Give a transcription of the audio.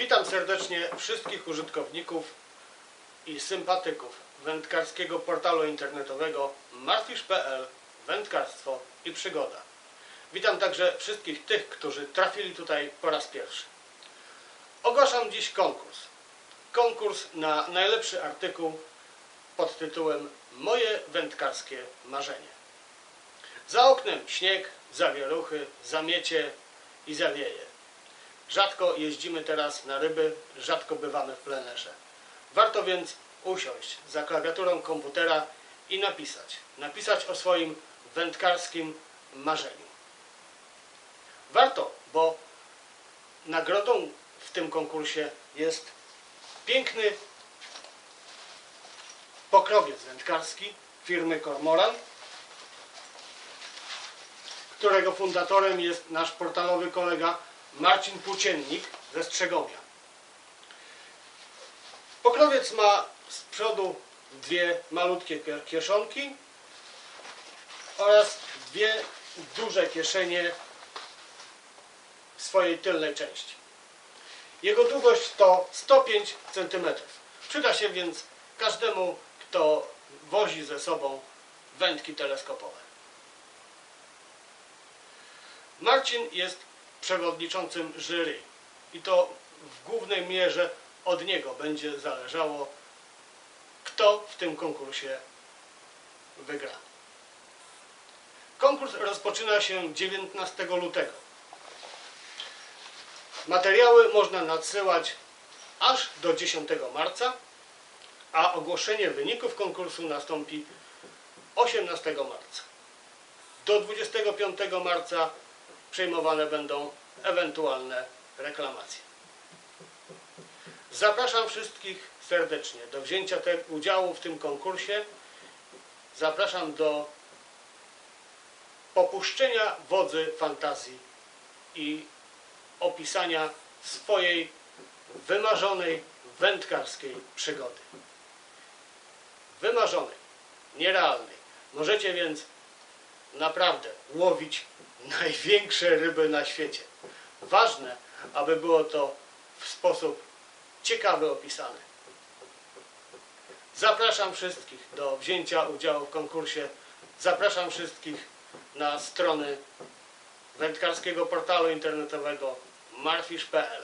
Witam serdecznie wszystkich użytkowników i sympatyków wędkarskiego portalu internetowego marfisz.pl Wędkarstwo i przygoda. Witam także wszystkich tych, którzy trafili tutaj po raz pierwszy. Ogłaszam dziś konkurs. Konkurs na najlepszy artykuł pod tytułem Moje wędkarskie marzenie. Za oknem śnieg, zawieruchy, zamiecie i zawieje. Rzadko jeździmy teraz na ryby, rzadko bywamy w plenerze. Warto więc usiąść za klawiaturą komputera i napisać. Napisać o swoim wędkarskim marzeniu. Warto, bo nagrodą w tym konkursie jest piękny pokrowiec wędkarski firmy Cormoran, którego fundatorem jest nasz portalowy kolega Marcin Płóciennik ze Strzegomia. Pokrowiec ma z przodu dwie malutkie kie- kieszonki oraz dwie duże kieszenie w swojej tylnej części. Jego długość to 105 cm. Przyda się więc każdemu, kto wozi ze sobą wędki teleskopowe. Marcin jest przewodniczącym jury i to w głównej mierze od niego będzie zależało, kto w tym konkursie wygra. Konkurs rozpoczyna się 19 lutego. Materiały można nadsyłać aż do 10 marca, a ogłoszenie wyników konkursu nastąpi 18 marca. Do 25 marca przyjmowane będą ewentualne reklamacje. Zapraszam wszystkich serdecznie do wzięcia udziału w tym konkursie. Zapraszam do popuszczenia wodzy fantazji i opisania swojej wymarzonej wędkarskiej przygody. Wymarzonej, nierealnej. Możecie więc naprawdę łowić największe ryby na świecie. Ważne, aby było to w sposób ciekawy opisane. Zapraszam wszystkich do wzięcia udziału w konkursie. Zapraszam wszystkich na strony wędkarskiego portalu internetowego marfisz.pl